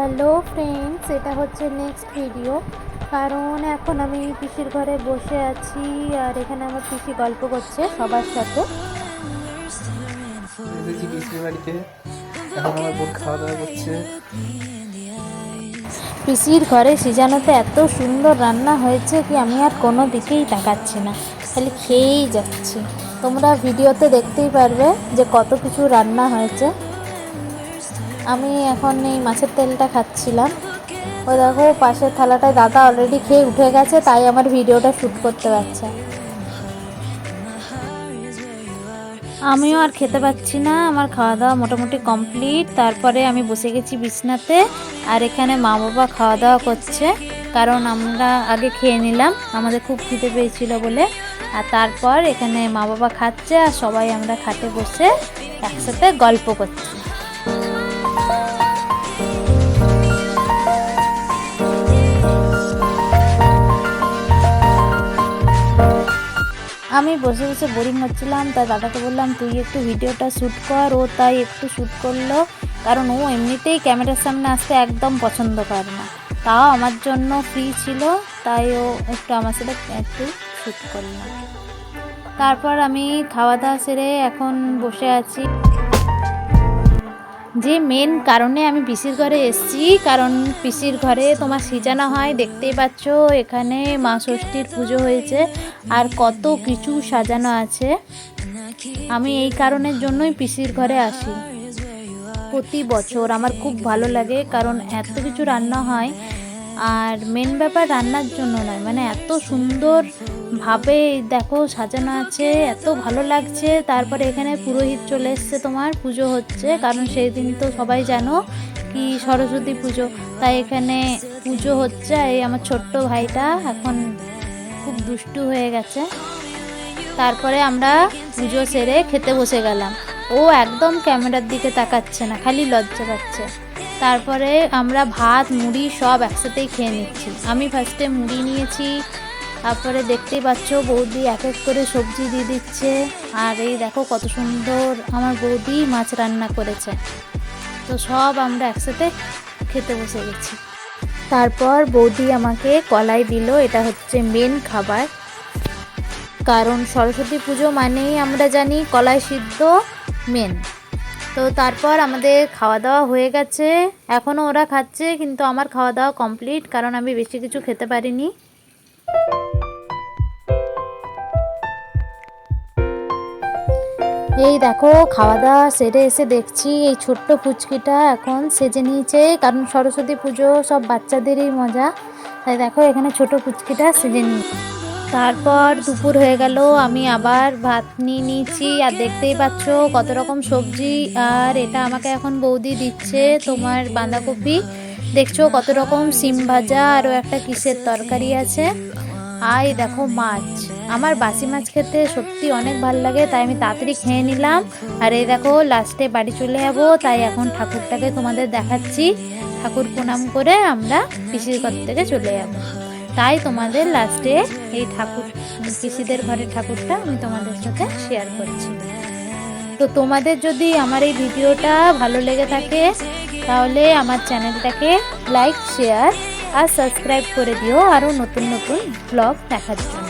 Hello friends এটা হচ্ছে next video কারণ এখন আমি পিসির ঘরে বসে আছি আর এখানে আমার পিসি গল্প করছে সবার সাথে। পিসির ঘরে সিজানোতে এত সুন্দর রান্না হয়েছে কি আমি আর কোনো দিকেই তাকাচ্ছি না খালি খেয়েই যাচ্ছি। তোমরা ভিডিওতে দেখতেই পারবে যে কত কিছু রান্না হয়েছে। আমি এখন এই মাছের তেলটা খাচ্ছিলাম। ও দেখো, পাশের থালাটায় দাদা অলরেডি খেয়ে উঠে গেছে, তাই আমার ভিডিওটা শ্যুট করতে পারছে আমিও আর খেতে পাচ্ছি না, আমার খাওয়া দাওয়া মোটামুটি কমপ্লিট তারপরে আমি বসে গেছি বিছনাতে, আর এখানে মা বাবা খাওয়া দাওয়া করছে, কারণ আমরা আগে খেয়ে নিলাম, আমাদের খুব খিদে পেয়েছিল বলে। আর তারপর এখানে মা বাবা খাচ্ছে, আর সবাই আমরা খাটে বসে একসাথে গল্প করছি। আমি বসে বসে বোরিং হচ্ছিলাম, তাই দাদাকে বললাম, তুই একটু ভিডিওটা শ্যুট কর। ও তাই একটু শ্যুট করল, কারণ ও এমনিতেই ক্যামেরার সামনে আসতে একদম পছন্দ করে না। তাও আমার জন্য ফ্রি ছিল, তাই ও একটু আমার সাথে একটু শ্যুট করলাম তারপর আমি খাওয়া দাওয়া সেরে এখন বসে আছি। যে মেন কারণে আমি পিসির ঘরে এসেছি, কারণ পিসির ঘরে তোমার সিজানো হয়, দেখতেই পাচ্ছ, এখানে মা ষষ্ঠীর পুজো হয়েছে আর কত কিছু সাজানো আছে। আমি এই কারণের জন্যই পিসির ঘরে আসি। প্রতি বছর আমার খুব ভালো লাগে, কারণ এত কিছু রান্না হয় আর মেন ব্যাপার রান্নার জন্য নয় মানে এত সুন্দর ভাবে দেখো সাজানো আছে, এত ভালো লাগছে। তারপরে এখানে পুরোহিত চলে এসছে তোমার, পুজো হচ্ছে, কারণ সেই দিন তো সবাই জানো কি সরস্বতী পুজো। তাই এখানে পুজো হচ্ছে এই আমার ছোট্ট ভাইটা এখন খুব দুষ্টু হয়ে গেছে। তারপরে আমরা পুজো সেরে খেতে বসে গেলাম। ও একদম ক্যামেরার দিকে তাকাচ্ছে না, খালি লজ্জা পাচ্ছে। তারপরে আমরা ভাত, মুড়ি সব একসাথেই খেয়ে নিচ্ছি। আমি ফার্স্টে মুড়ি নিয়েছি, তারপরে দেখতেই পাচ্ছ বৌদি এক এক করে সবজি দিয়ে দিচ্ছে। আর এই দেখো কত সুন্দর আমার বৌদি মাছ রান্না করেছে। তো সব আমরা একসাথে খেতে বসে গেছি। তারপর বৌদি আমাকে কলাই দিল, এটা হচ্ছে মেন খাবার। কারণ সরস্বতী পুজো মানেই আমরা জানি কলাই সিদ্ধ মেন তো তারপর আমাদের খাওয়া দাওয়া হয়ে গেছে। এখনও ওরা খাচ্ছে, কিন্তু আমার খাওয়া দাওয়া কমপ্লিট কারণ আমি বেশি কিছু খেতে পারিনি। এই দেখো খাওয়া দাওয়া সেরে এসে দেখছি এই ছোট্ট পুচকিটা এখন সেজে নিয়েছে, কারণ সরস্বতী পুজো, সব বাচ্চাদেরই মজা। তাই দেখো, এখানে ছোট পুচকিটা সেজে নিয়েছে। তারপর দুপুর হয়ে গেল, আমি আবার ভাত নিয়ে নিয়েছি। আর দেখতেই পাচ্ছ কত রকম সবজি। আর এটা আমাকে এখন বৌদি দিচ্ছে তোমার বাঁধাকপি। দেখছ কত রকম সিম ভাজা, আরও একটা কিসের তরকারি আছে। আর দেখো মাছ। আমার বাসি মাছ খেতে সত্যি অনেক ভালো লাগে, তাই আমি তাড়াতাড়ি খেয়ে নিলাম। আর এই দেখো লাস্টে বাড়ি চলে যাব, তাই এখন ঠাকুরটাকে তোমাদের দেখাচ্ছি। ঠাকুর প্রণাম করে আমরা পিসির ঘর থেকে চলে যাব। তাই তোমাদের লাস্টে এই ঠাকুর পিসিদের ঘরের ঠাকুরটা আমি তোমাদের সাথে শেয়ার করছি। তো তোমাদের যদি আমার এই ভিডিওটা ভালো লেগে থাকে, তাহলে আমার চ্যানেলটাকে লাইক শেয়ার আর সাবস্ক্রাইব করে দিও। আরও নতুন নতুন ব্লগ দেখার জন্য।